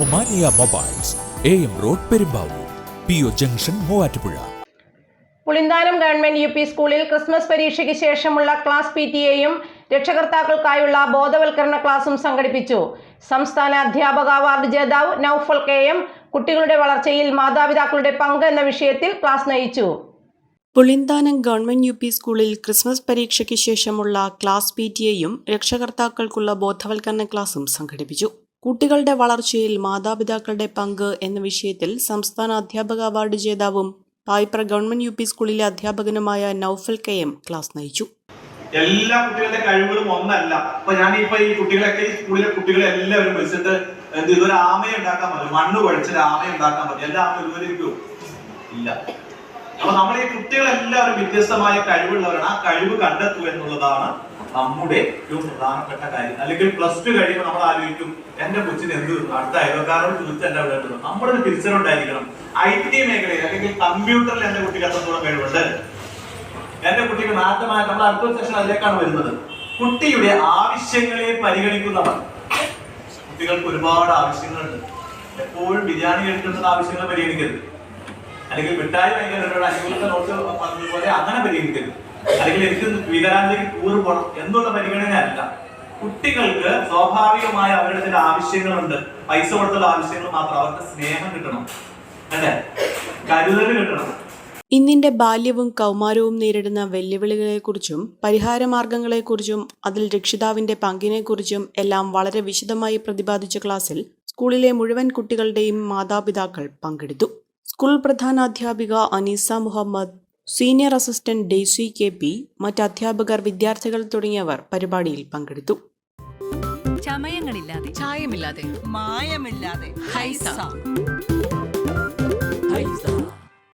Omania mobiles A M road Perumbavoor P O junction Muvattupuzha. Pulinthanam government U P സ്കൂളിൽ Christmas പരീക്ഷയ്ക്ക് ശേഷമുള്ള class P T എയും രക്ഷകർത്താക്കൾക്കായുള്ള ബോധവൽക്കരണ ക്ലാസും സംഘടിപ്പിച്ചു. സംസ്ഥാന അധ്യാപക അവാർഡ് ജേതാവ് നൌഫൽ കെ എം കുട്ടികളുടെ വളർച്ചയിൽ മാതാപിതാക്കളുടെ പങ്ക് എന്ന വിഷയത്തിൽ ക്ലാസ് നയിച്ചു. പുളിന്താനം ഗവൺമെന്റ് യു പി സ്കൂളിൽ ക്രിസ്മസ് പരീക്ഷയ്ക്ക് ശേഷമുള്ള ക്ലാസ് പി ടി എയും രക്ഷകർത്താക്കൾക്കുള്ള ബോധവൽക്കരണ ക്ലാസും സംഘടിപ്പിച്ചു. കുട്ടികളുടെ വളർച്ചയിൽ മാതാപിതാക്കളുടെ പങ്ക് എന്ന വിഷയത്തിൽ സംസ്ഥാന അധ്യാപക അവാർഡ് ജേതാവും പായിപ്ര ഗവൺമെന്റ് യു പി സ്കൂളിലെ അധ്യാപകനുമായ നൌഫൽ കെ എം ക്ലാസ് നയിച്ചു. എല്ലാ കുട്ടികളുടെ കഴിവുകളും ഒന്നല്ല. ഇപ്പൊ ഞാൻ ഇപ്പൊ ഈ കുട്ടികളൊക്കെ ഈ സ്കൂളിലെ കുട്ടികളെ എല്ലാവരും വിളിച്ചിട്ട് എന്ത് ഇതൊരു ആമയെ ഉണ്ടാക്കാൻ പറ്റും മണ്ണ് കുഴച്ചൊരു ആമയെ ഉണ്ടാക്കാൻ പറ്റും എല്ലാ ആമ ഇതുവരെ ഇല്ല. അപ്പൊ നമ്മൾ ഈ കുട്ടികളെല്ലാവരും വ്യത്യസ്തമായ കഴിവുള്ളവരാണ്. ആ കഴിവ് കണ്ടെത്തുക എന്നുള്ളതാണ് നമ്മുടെ ഏറ്റവും പ്രധാനപ്പെട്ട കാര്യം. അല്ലെങ്കിൽ പ്ലസ് ടു കഴിയുമ്പോൾ നമ്മൾ ആലോചിക്കും എന്റെ കൊച്ചിന് എന്ത് അടുത്ത അയൽക്കാരോട് ചോദിച്ചല്ല അവിടെ ഉണ്ടോ നമ്മുടെ തിരിച്ചറിവുണ്ടായിരിക്കണം ഐ ടി മേഖലയിൽ അല്ലെങ്കിൽ കമ്പ്യൂട്ടറിൽ എന്റെ കുട്ടിക്ക് എത്രത്തോളം കഴിവുണ്ട്? എന്റെ കുട്ടിക്ക് നാട്ടമായ നമ്മൾ അടുത്ത സെഷൻ അതിലേക്കാണ് വരുന്നത്. കുട്ടിയുടെ ആവശ്യങ്ങളെ പരിഗണിക്കുന്നവർ. കുട്ടികൾക്ക് ഒരുപാട് ആവശ്യങ്ങളുണ്ട്. എപ്പോഴും ബിരിയാണി കഴിക്കുന്ന ആവശ്യങ്ങൾ പരിഗണിക്കരുത്. അല്ലെങ്കിൽ മിഠായി ഭയങ്കര അങ്ങനെ പരിഗണിക്കരുത് അല്ലെങ്കിൽ എനിക്ക് വീരാഞ്ജലി ടൂർ പോകണം എന്നുള്ള പരിഗണന അല്ല കുട്ടികൾക്ക് സ്വാഭാവികമായ അവരുടെ ചില ആവശ്യങ്ങളുണ്ട്. പൈസ കൊടുത്തുള്ള ആവശ്യങ്ങൾ മാത്രം അവർക്ക് സ്നേഹം കിട്ടണം. അല്ലേ? കരുതൽ കിട്ടണം. ഇന്നിന്റെ ബാല്യവും കൗമാരവും നേരിടുന്ന വെല്ലുവിളികളെക്കുറിച്ചും പരിഹാരമാർഗങ്ങളെക്കുറിച്ചും അതിൽ രക്ഷിതാവിന്റെ പങ്കിനെക്കുറിച്ചും എല്ലാം വളരെ വിശദമായി പ്രതിപാദിച്ച ക്ലാസ്സിൽ സ്കൂളിലെ മുഴുവൻ കുട്ടികളുടെയും മാതാപിതാക്കൾ പങ്കെടുത്തു. School പ്രധാനാധ്യാപിക Aneesa Muhammad senior assistant Daisy K P മറ്റ് അധ്യാപകർ വിദ്യാർത്ഥികൾ തുടങ്ങിയവർ പരിപാടിയിൽ പങ്കെടുത്തു. ചമയങ്ങളില്ലാതെ ചായമില്ലാതെ മായമില്ലാതെ ഹൈസ.